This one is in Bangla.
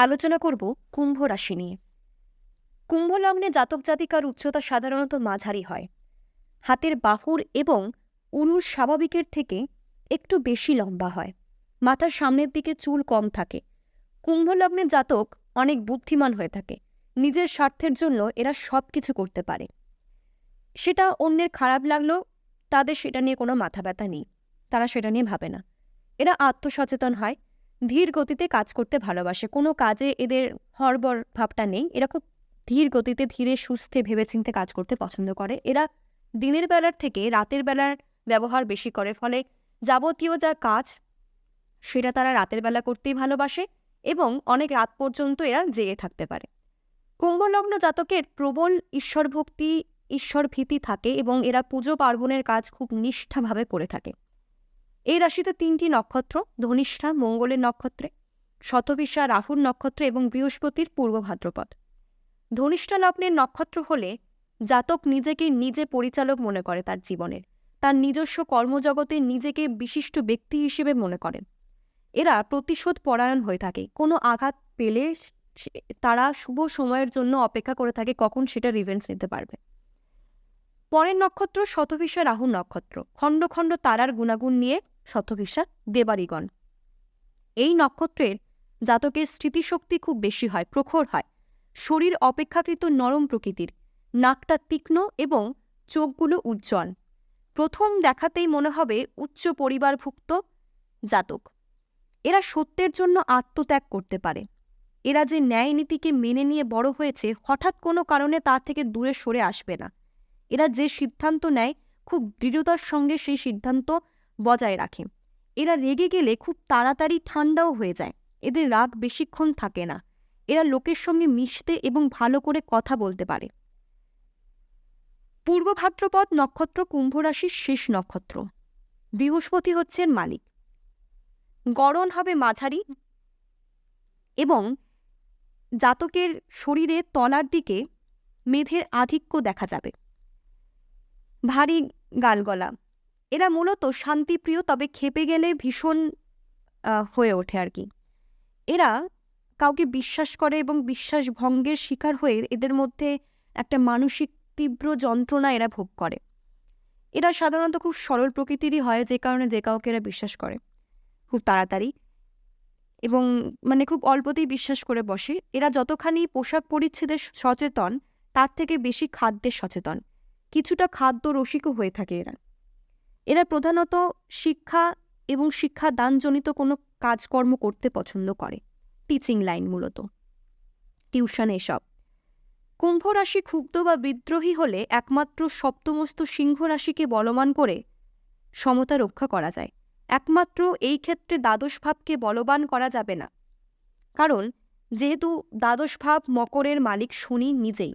আলোচনা করব কুম্ভ রাশি নিয়ে। কুম্ভ লগ্নে জাতক জাতিকার উচ্চতা সাধারণত মাঝারি হয়। হাতের বাহুর এবং উরুর স্বাভাবিকের থেকে একটু বেশি লম্বা হয়। মাথার সামনের দিকে চুল কম থাকে। কুম্ভ লগ্নের জাতক অনেক বুদ্ধিমান হয়ে থাকে। নিজের স্বার্থের জন্য এরা সব কিছু করতে পারে। সেটা অন্যের খারাপ লাগলেও তাদের সেটা নিয়ে কোনো মাথা ব্যথা নেই। তারা সেটা নিয়ে ভাবে না। এরা আত্মসচেতন হয়। ধীর গতিতে কাজ করতে ভালোবাসে। কোনো কাজে এদের হরবর ভাবটা নেই। এরা খুব ধীর গতিতে ধীরে সুস্থে ভেবেচিন্তে কাজ করতে পছন্দ করে। এরা দিনের বেলার থেকে রাতের বেলার ব্যবহার বেশি করে। ফলে যাবতীয় যা কাজ, সেটা তারা রাতের বেলা করতেই ভালোবাসে এবং অনেক রাত পর্যন্ত এরা জেগে থাকতে পারে। কুম্ভলগ্ন জাতকের প্রবল ঈশ্বর ভক্তি ঈশ্বর ভীতি থাকে এবং এরা পুজো পার্বণের কাজ খুব নিষ্ঠাভাবে করে থাকে। এই রাশিতে তিনটি নক্ষত্র, ধনিষ্ঠা, মঙ্গলের নক্ষত্রে, শতবিশা, রাহুর নক্ষত্র এবং বৃহস্পতির পূর্ব ভাদ্রপদ। ধনিষ্ঠা লগ্নের নক্ষত্র হলে জাতক নিজেকে নিজে পরিচালক মনে করে তার জীবনের। তার নিজস্ব কর্মজগতে নিজেকে বিশিষ্ট ব্যক্তি হিসেবে মনে করেন। এরা প্রতিশোধ পরায়ণ হয়ে থাকে। কোনো আঘাত পেলে তারা শুভ সময়ের জন্য অপেক্ষা করে থাকে, কখন সেটা রিভেন্স নিতে পারবে। পরের নক্ষত্র শতভিষা রাহু নক্ষত্র। খণ্ড খণ্ড তারার গুণাগুণ নিয়ে শতভিষা দেবারিগণ এই নক্ষত্রের জাতকের স্মৃতিশক্তি খুব বেশি হয়, প্রখর হয়। শরীর অপেক্ষাকৃত নরম প্রকৃতির। নাকটা তীক্ষ্ণ এবং চোখগুলো উজ্জ্বল। প্রথম দেখাতেই মনে হবে উচ্চ পরিবারভুক্ত জাতক। এরা সত্যের জন্য আত্মত্যাগ করতে পারে। এরা যে ন্যায় নীতিকে মেনে নিয়ে বড় হয়েছে, হঠাৎ কোনো কারণে তা থেকে দূরে সরে আসবে না। এরা যে সিদ্ধান্ত নেয়, খুব দৃঢ়তার সঙ্গে সেই সিদ্ধান্ত বজায় রাখে। এরা রেগে গেলে খুব তাড়াতাড়ি ঠান্ডাও হয়ে যায়। এদের রাগ বেশিক্ষণ থাকে না। এরা লোকের সঙ্গে মিশতে এবং ভালো করে কথা বলতে পারে। পূর্ব ভাদ্রপদ নক্ষত্র কুম্ভ রাশির শেষ নক্ষত্র। বৃহস্পতি হচ্ছেন মালিক। গড়ন হবে মাঝারি এবং জাতকের শরীরে তলার দিকে মেধের আধিক্য দেখা যাবে। ভারী গালগলা। এরা মূলত শান্তিপ্রিয়, তবে খেপে গেলে ভীষণ হয়ে ওঠে আর কি। এরা কাউকে বিশ্বাস করে এবং বিশ্বাস ভঙ্গের শিকার হয়ে এদের মধ্যে একটা মানসিক তীব্র যন্ত্রণা এরা ভোগ করে। এরা সাধারণত খুব সরল প্রকৃতিরই হয়, যে কারণে যে কাউকে এরা বিশ্বাস করে। খুব তাড়াতাড়ি এবং মানে খুব অল্পতেই বিশ্বাস করে বসে। এরা যতখানি পোশাক পরিচ্ছেদে সচেতন, তার থেকে বেশি খাদ্যের সচেতন। কিছুটা খাদ্য রসিকও হয়ে থাকে এরা। এরা প্রধানত শিক্ষা এবং শিক্ষা দানজনিত কোনো কাজকর্ম করতে পছন্দ করে টিচিং লাইন মূলত। টিউশন এসব। কুম্ভ রাশি ক্ষুব্ধ বা বিদ্রোহী হলে একমাত্র সপ্তমস্ত সিংহ রাশিকে বলবান করে সমতা রক্ষা করা যায়। একমাত্র এই ক্ষেত্রে দ্বাদশ ভাবকে বলবান করা যাবে না। কারণ, যেহেতু দ্বাদশ ভাব মকরের মালিক শনি নিজেই।